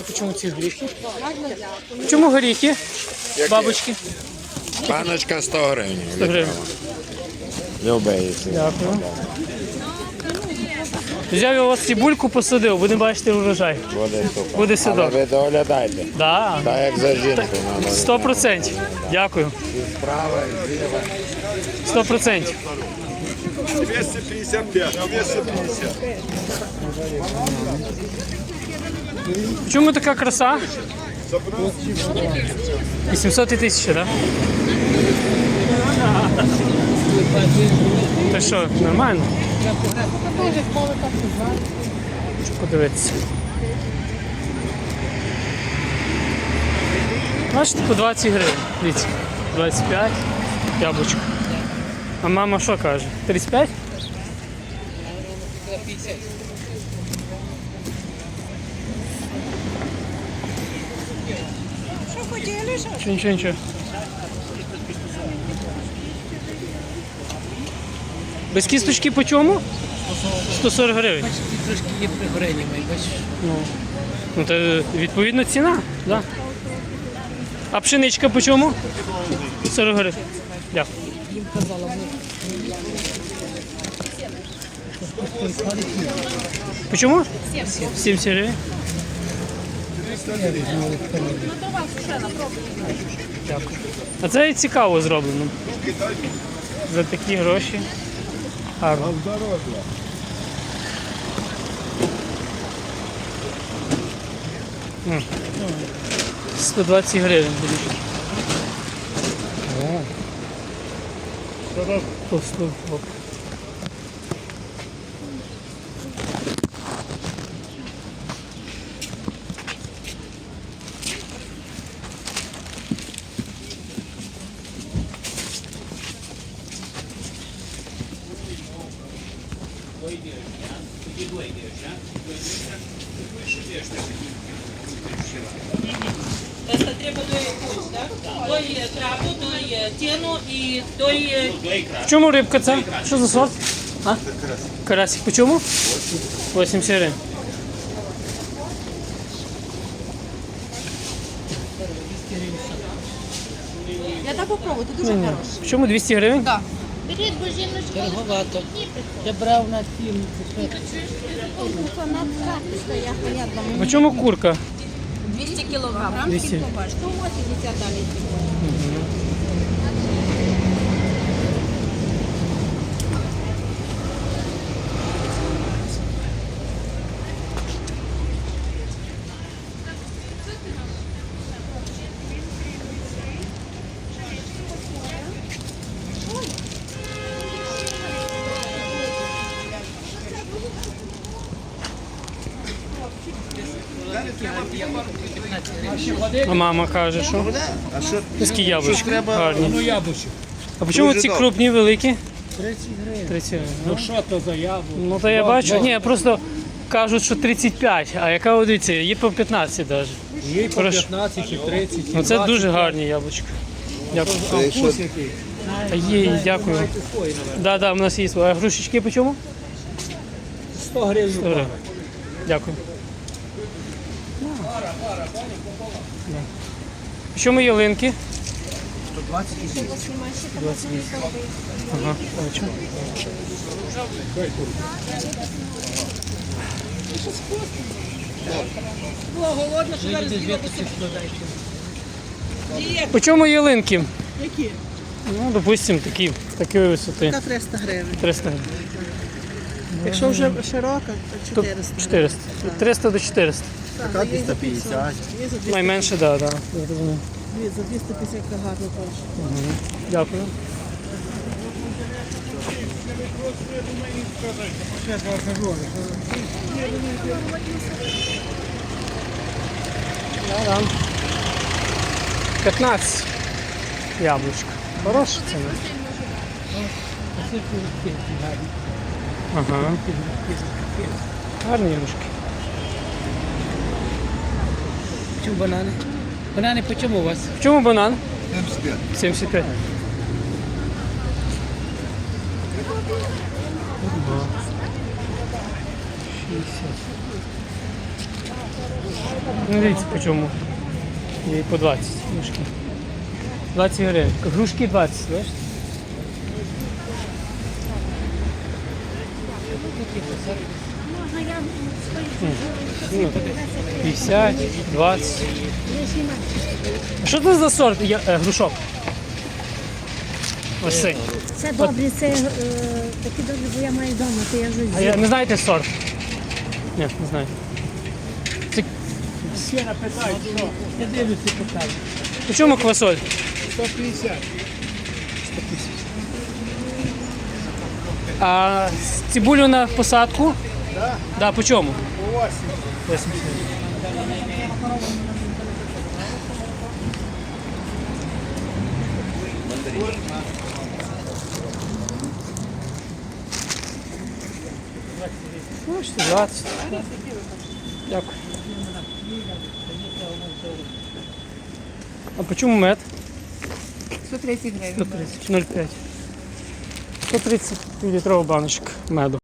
по чому ці горіхи? Чому горіхи? Бабочки? Баночка 100 гривень. 100 гривень. Любеється. Дякую. Взяв я у вас цибульку, посадив, будемо бачити урожай. Буде супер. Буде Але садок. ви доглядайте. Да. Так як за жінку. Сто процентів. Дякую. Справа і зліва. Сто процентів. 255, 250. Чому така краса? 800 і 1000, так? Та що, нормально? Хочу подивитися. Бачите, по 20 гривень. Дивіться. 25 яблучко. А мама що каже? 35? Нічого, нічого, нічого. Без кісточки по чому? 140 гривень. Трошки є пригорення, май бачиш. Ну, ну то відповідно ціна, да. А пшеничка по чому? 40 гривень. Дякую. Їм казала, вони По чому? 70 гривень. Дякую. А це і цікаво зроблено. За такі гроші. Гарно. 120 гривень будуть. О. По 100. Оп. Це треба до якусь, так? Є траву, є тіну і є В чому рибка ця? Що за сорт? А? Карасик. По чому? 80 гривень. Я так попробую, ти дуже хороший. В чому 200 гривень? Так. Дороговато. Я брав на фільм. По чому курка? 200 кілограм. 200. 180 далі. А мама каже, що? Такі яблучки гарні. Ну, яблучко. А по чому ці крупні великі? 30 гривень. 30 гривень. Ну що то за яблуко? Ну то я бачу, ні, просто кажуть, що 35, а яка от дивіться, є по 15 навіть. Є по Хорошо. 15 і 30. і Ну це 20. дуже гарні яблучка. Дякую. А вкус який? Та Є, дякую. Знаєте, свої. Да, да, у нас є. А грушечки по чому? 100 гривень Добре. Дякую. По чому ялинки? 120 і 200. Ага, бачу. По чому ялинки? які? Ну, допустим, такі, такої висоти. 300 гривень. 300 гривень. Якщо вже широка, То 400. 400. 300 до 400. Така 250. Є за 200, Найменше, так, розумію. за 250 гарно теж. Дякую. Да, да. 15 яблучко. Хороша ціна. Ага. Гарні яблучки. Чому банани? Банани по чому у вас? В чому банан? 75. 75. Ага. 60. Ну, дивіться, по чому. І по 20 грушки. 20 гривень. Грушки 20, бачите? Ну, 50, 20. Що це за сорт Я- е, грушок? Ось цей. Це добре, це е, такі добрі, бо я маю вдома, то я вже А я не знаєте сорт? Ні, не знаю. Це Всі напитають, що? Я дивлюся питаю. по чому квасоль? 150. А цибулю на посадку? Да? Да, по чому? По 80. 80. Бачите, 20. Дякую. А по чому мед? 130 гривень. 130, 0,5. 130 літрова баночка меду.